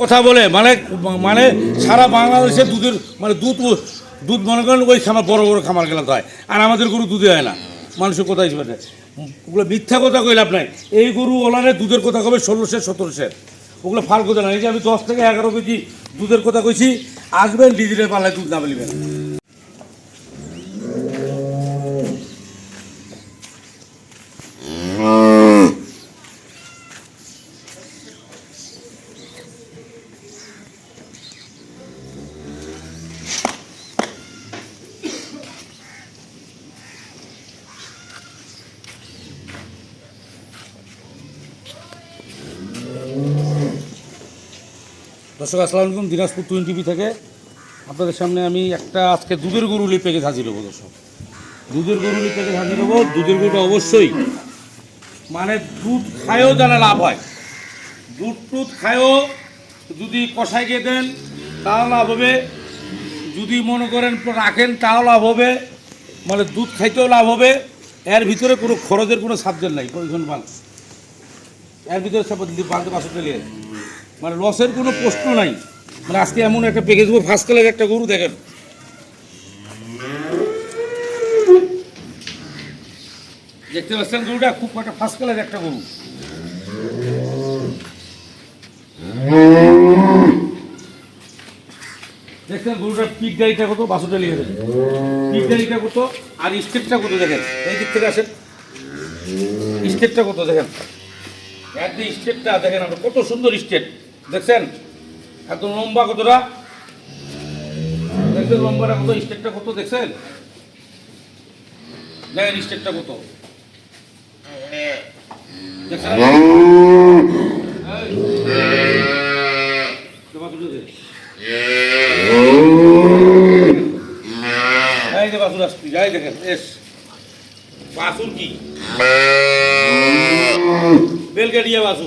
কথা বলে মানে মানে সারা বাংলাদেশে দুধের মানে দুধ দুধ মনে করেন ওই খামার, বড় বড় খামার গেলাতে হয়। আর আমাদের গরু দুধে হয় না। মানুষের কথা হিসেবে। ওগুলো মিথ্যা কথা কই লাভ নাই। এই গরু ওলারে দুধের কথা কবে ষোলোশের, সতেরোশের? ওগুলো ফাল কথা না এই যে আমি দশ থেকে এগারো কেজি দুধের কথা কইছি, আসবেন ডিজিটাল পাল্লায় দুধ না বলিবেন। দর্শক, আসসালামু আলাইকুম, দিনাজপুর টুইন টিভি থেকে। আপনাদের সামনে আমি একটা আজকে দুধের গরু গরুলি প্যাকেজ হাজির হব দর্শক। দুধের গরুলি প্যাকেজ হাজির হব। দুধের গরুটা অবশ্যই মানে দুধ খায়ও যেন লাভ হয়। দুধ টুধ খায়ও যদি কষাইকে দেন, তাও লাভ হবে। যদি মনে করেন রাখেন, তাও লাভ হবে। মানে দুধ খাইতেও লাভ হবে। এর ভিতরে কোনো খরচের কোনো সাবজেক্ট নাই, প্রয়োজন বাল এর ভিতরে সব বালতে পাশে চলে মানে লসের কোনো প্রশ্ন নাই। মানে আজকে এমন একটা প্যাকেজ ফার্স্ট কালার একটা গরু, দেখেন। দেখতে পাচ্ছেন গরুটা? খুব একটা ফার্স্ট কালার একটা গরু। দেখছেন গরুটার পিক গাড়িটা কত? বাসুটা লিখে দেবেন পিক গাড়িটা কত? আর স্টেপটা কত, দেখেন? এই দিক থেকে আসেন। স্টেপটা কত, দেখেন? একদম স্টেপটা, দেখেন আপনার কত সুন্দর স্টেপ। দেখছেন? এত লম্বা কতটা? দেখছেন লম্বাটা কত? স্টেপটা কত দেখছেন? দেখেন স্টেপটা কত। যাই দেখেন বাছুর কি? বেলগাড়িয়া বাসু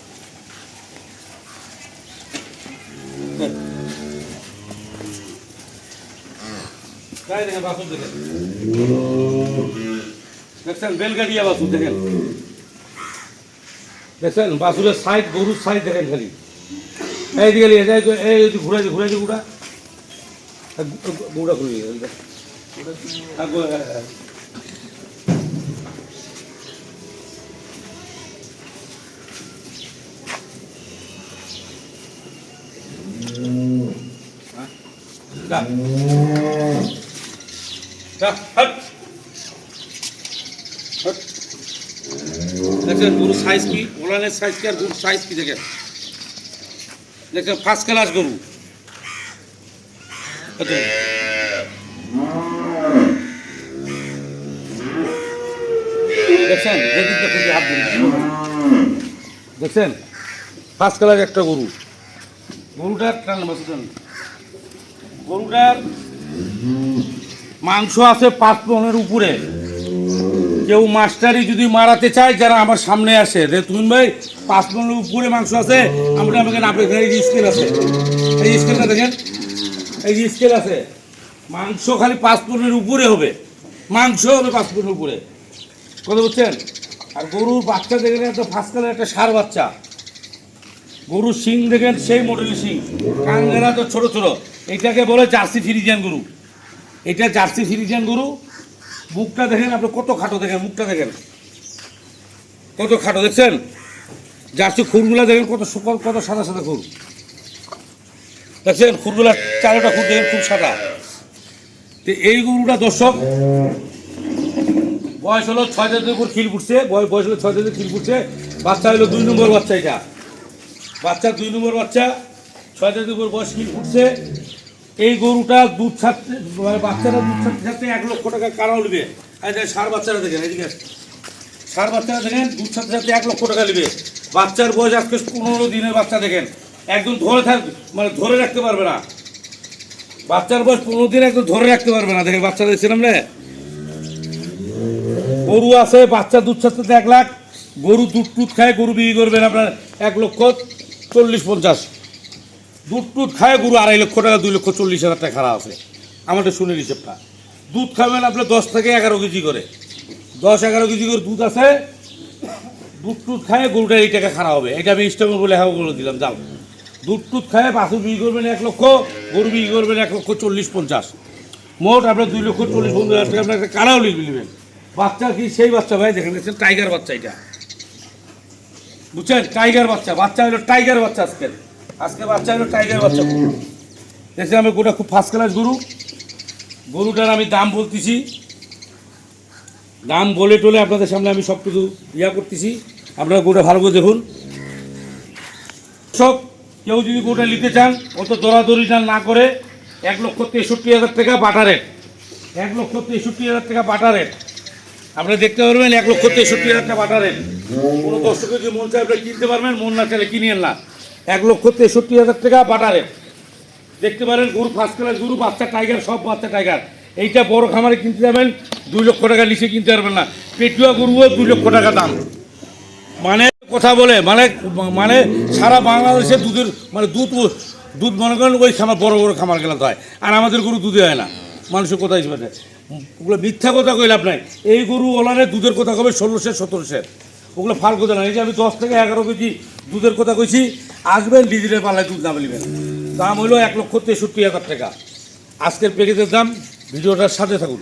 গায়ে দেখেন বাসুর দেখেন। দেখছেন? বেলগাড়িয়া বাসুর দেখেন। দেখছেন? বাসুরের সাইড, গরুর সাইড দেখেন খালি। এই দিকে নিয়ে এই যে ঘুরে ঘুরে যে গুড়া। গুড়া ঘুরে যা। দেখছেন গরুর সাইজ কি? ওলানের সাইজ কি আর গরুর সাইজ কি দেখেন? দেখছেন ফার্স্ট ক্লাস গরু। দেখছেন? দেখেন দেখছেন? ফার্স্ট ক্লাস একটা গরু। গরুটার টান গরুটার মাংস আছে পাঁচ পনেরো উপরে। কেউ মাস্টারি যদি মারাতে চায়, যারা আমার সামনে আসে যে তুমি ভাই, পাঁচ পনেরো উপরে মাংস আছে, আমরা আমাকে নাপে এই যে স্কেল আছে। এই স্কেলটা দেখেন, এই যে স্কেল আছে। মাংস খালি পাঁচ পনেরো উপরে হবে। মাংস হবে পাঁচ পনেরো উপরে। কথা বুঝছেন? আর গরুর বাচ্চা দেখেন, একটা ফার্স্ট কালার একটা সার বাচ্চা। গরুর শিং দেখেন, সেই মডেলের শিং। কাঙ্গেরা তো ছোট ছোট। এটাকে বলে জার্সি ফিরিজিয়ান গরু। এটা জার্সি ফিরিজিয়ান গরু। মুখটা দেখেন আপনি কত খাটো দেখেন, মুখটা দেখেন। কত খাটো দেখছেন? জার্সি খুরগুলা দেখেন কত সুকল, কত সাদা সাদা খুর। দেখছেন? খুরগুলা চারোটা খুর দেখেন খুব সাদা। তো এই গরুটা দর্শক, বয়স হলো ছয় জাতের উপর খিল ফুটছে বয়স হলো ছয় জাতের খিল ফুটছে বাচ্চা হলো দুই নম্বর বাচ্চা এটা। বাচ্চা দুই নম্বর বাচ্চা, ছয় জাতের উপর বয়স খিল ফুটছে এই গরুটা দুধ ছাড়তে মানে বাচ্চারা দুধ ছাড়তে ছাড়তে এক লক্ষ টাকা কারা উঠবে আর সার বাচ্চারা দেখেন এদিকে। সার বাচ্চারা দেখেন, দুধ ছাড়তে ছাড়তে এক লক্ষ টাকা নেবে। বাচ্চার বয়স আজকে পনেরো দিনের বাচ্চা দেখেন। একদম ধরে থাক মানে ধরে রাখতে পারবে না। বাচ্চার বয়স পনেরো দিন একদম ধরে রাখতে পারবে না। দেখেন বাচ্চা দেখছিলাম রে গরু আছে, বাচ্চা দুধ ছাড়তে এক লাখ। গরু দুধ টুধ খায়, গরু বিক্রি করবেন আপনার এক লক্ষ চল্লিশ পঞ্চাশ। দুধ টুধ খায় গরু আড়াই লক্ষ টাকা, দুই লক্ষ চল্লিশ হাজার টাকা খারাপ আছে। আমাদের শুনে হিসেবটা দুধ খাবেন আপনার দশ থেকে এগারো কেজি করে। দশ, এগারো কেজি করে দুধ আছে, দুধ টুধ খায় গরুটা এই টাকা খারাপ হবে। এটা আমি ইস্টেমে বলে হ্যাঁ বলে দিলাম, যাও। দুধ টুধ খায় বাছুর বিক্রি করবেন এক লক্ষ, গরু বিক্রি করবেন এক লক্ষ চল্লিশ পঞ্চাশ। মোট আপনার দুই লক্ষ চল্লিশ পঞ্চাশ হাজার টাকা আপনার একটা কারাও নেবেন। বাচ্চা কি সেই বাচ্চা ভাই? দেখেন, দেখছেন টাইগার বাচ্চা এটা। বুঝছেন? টাইগার বাচ্চা বাচ্চা হলো টাইগার বাচ্চা আজকে আজকে বাচ্চা হলো টাইগার বাচ্চা। গরু দেখছি আমি গোটা খুব ফার্স্ট ক্লাস গরু। গরুটার আমি দাম বলতেছি। দাম বলে টলে আপনাদের সামনে আমি সব কিছু ইয়া করতেছি। আপনারা গরুটা ভালো করে দেখুন। সব কেউ যদি গরুটা নিতে চান, অত দরাদরি না না করে এক লক্ষ তেষট্টি হাজার টাকা বাটা রেট এক লক্ষ তেষট্টি হাজার টাকা বাটা রেট আপনি দেখতে পারবেন এক লক্ষ তেষট্টি হাজার টাকা বাটা রেট কোনো দর্শকের যদি মন চায় আপনি কিনতে পারবেন। মন না চাইলে কিনিয়েন না। এক লক্ষ তেষট্টি হাজার টাকা বাটা রেট দেখতে পারেন, গরু ফার্স্ট ক্লাস গরু, বাচ্চা টাইগার সব বাচ্চা টাইগার এইটা বড় খামারে কিনতে যাবেন, দুই লক্ষ টাকা নিচে কিনতে পারবেন না। পেটুয়া গরুও দুই লক্ষ টাকা দাম। মানে কথা বলে মানে মানে সারা বাংলাদেশে দুধের মানে দুধ দুধ মনে করেন ওই খামার, বড় বড় খামার হয়। আর আমাদের গরু দুধে হয় না। মানুষের কথা হিসেবে ওগুলো মিথ্যা কথা কই লাভ নাই। এই গরু ওলারে দুধের কথা কবে ষোলোশো সতেরোশের? ওগুলো ফাল কথা না এই যে আমি দশ থেকে এগারো কেজি দুধের কথা কইছি আসবেন ডিজিটাল পাল্লায় দুধ দাম নেবেন দাম হলো এক লক্ষ তেষট্টি হাজার টাকা। আজকের প্যাকেজের দাম, ভিডিওটার সাথে থাকুন।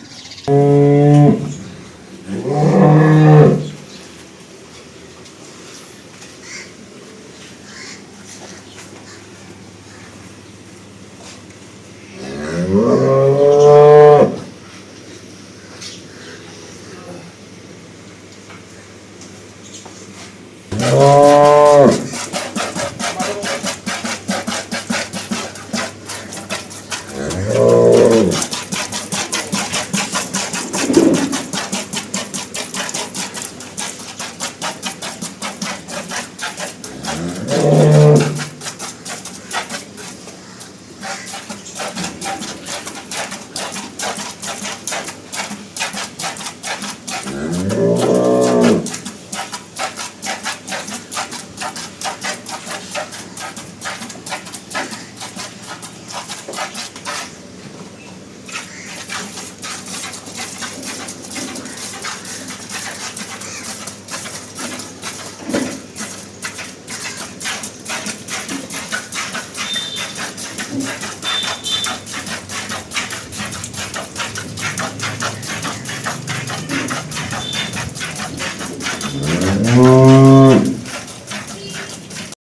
Yeah.